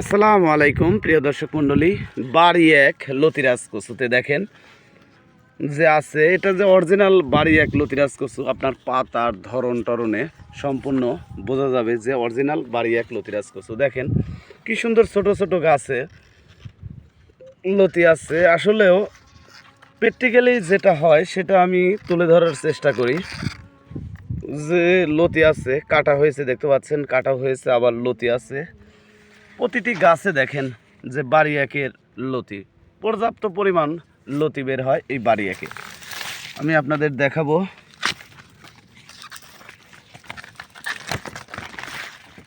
আসসালামু আলাইকুম, প্রিয় দর্শক মণ্ডলী। বাড়ি এক লতিরাজ কচুতে দেখেন যে আছে, এটা যে অরিজিনাল বাড়ি এক লতিরাজ কচু, আপনার পাতার ধরন টরনে সম্পূর্ণ বোঝা যাবে যে অরিজিনাল বাড়ি এক লতিরাজ কচু। দেখেন কি সুন্দর ছোট ছোট গাছে লতি আছে। আসলেও প্র্যাকটিক্যালি যেটা হয়, সেটা আমি তুলে ধরার চেষ্টা করি। যে লতি আছে, কাটা হয়েছে, দেখতে পাচ্ছেন, কাটা হয়েছে, আবার লতি আছে। প্রতিটি গাছে দেখেন যে বাড়ি একের লতি, পর্যাপ্ত পরিমাণ লতি বের হয় এই বাড়ি একে আমি আপনাদের দেখাবো।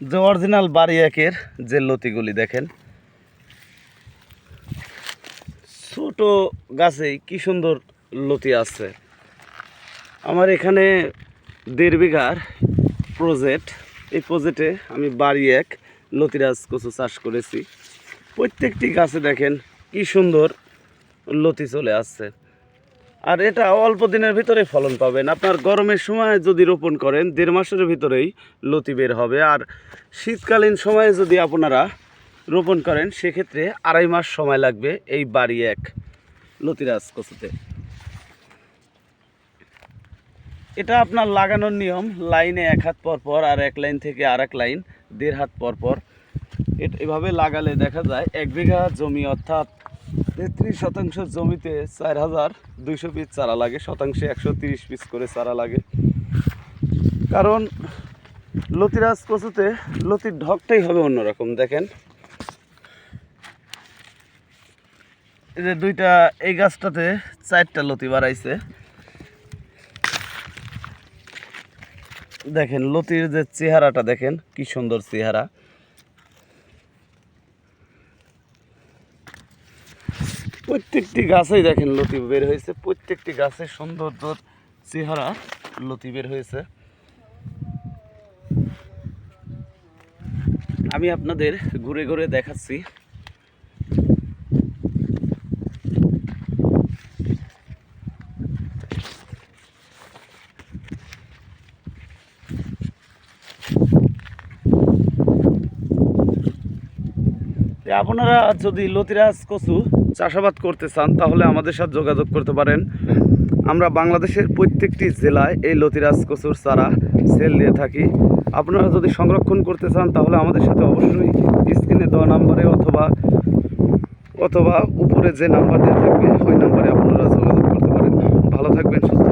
যে অরিজিনাল বাড়ি একের যে লতিগুলি দেখেন। ছোট গাছেই কি সুন্দর লতি আছে। আমার এখানে দেড় বিঘার প্রজেক্ট এই প্রজেক্টে আমি বাড়ি এক লতিরাজ কচু চাষ করেছি। প্রত্যেকটি গাছে দেখেন কি সুন্দর লতি চলে আসছে। আর এটা অল্প দিনের ভিতরে ফলন পাবেন। আপনার গরমের সময় যদি রোপণ করেন, দেড় মাসের ভিতরেই লতি বের হবে। আর শীতকালীন সময়ে যদি আপনারা রোপণ করেন, সেক্ষেত্রে আড়াই মাস সময় লাগবে এই বাড়ি এক লতিরাজ কচুতে। এটা আপনার লাগানোর নিয়ম, লাইনে এক হাত পর পর আর এক লাইন থেকে আর এক লাইন, দেড় হাত পর পর। এভাবে লাগালে দেখা যায় এক বিঘা জমি অর্থাৎ তেত্রিশ শতাংশ জমিতে চার হাজার দুইশো পিস চারা লাগে, শতাংশে একশো তিরিশ পিস করে চারা লাগে। কারণ লতিরাজ কচুতে লতির ঢকটাই হবে অন্যরকম, দেখেন। এই যে দুইটা, এই গাছটাতে চারটা লতি বাড়াইছে। দেখেন, লতির যে চেহারাটা দেখেন, কি সুন্দর চেহারা। প্রত্যেকটি গাছেই দেখেন লতি বের হয়েছে, প্রত্যেকটি গাছের সৌন্দর্য চেহারা লতি বের হয়েছে। আমি আপনাদের ঘুরে ঘুরে দেখাচ্ছি। আপনারা যদি লতিরাজ কচু চাষাবাদ করতে চান, তাহলে আমাদের সাথে যোগাযোগ করতে পারেন। আমরা বাংলাদেশের প্রত্যেকটি জেলায় এই লতিরাজ কচুর চারা সেল দিয়ে থাকি। আপনারা যদি সংরক্ষণ করতে চান, তাহলে আমাদের সাথে অবশ্যই স্ক্রিনে দেওয়া নাম্বারে অথবা অথবা উপরে যে নাম্বার দেওয়া থাকবে, ওই নাম্বারে আপনারা যোগাযোগ করতে পারেন। ভালো থাকবেন, সুস্থ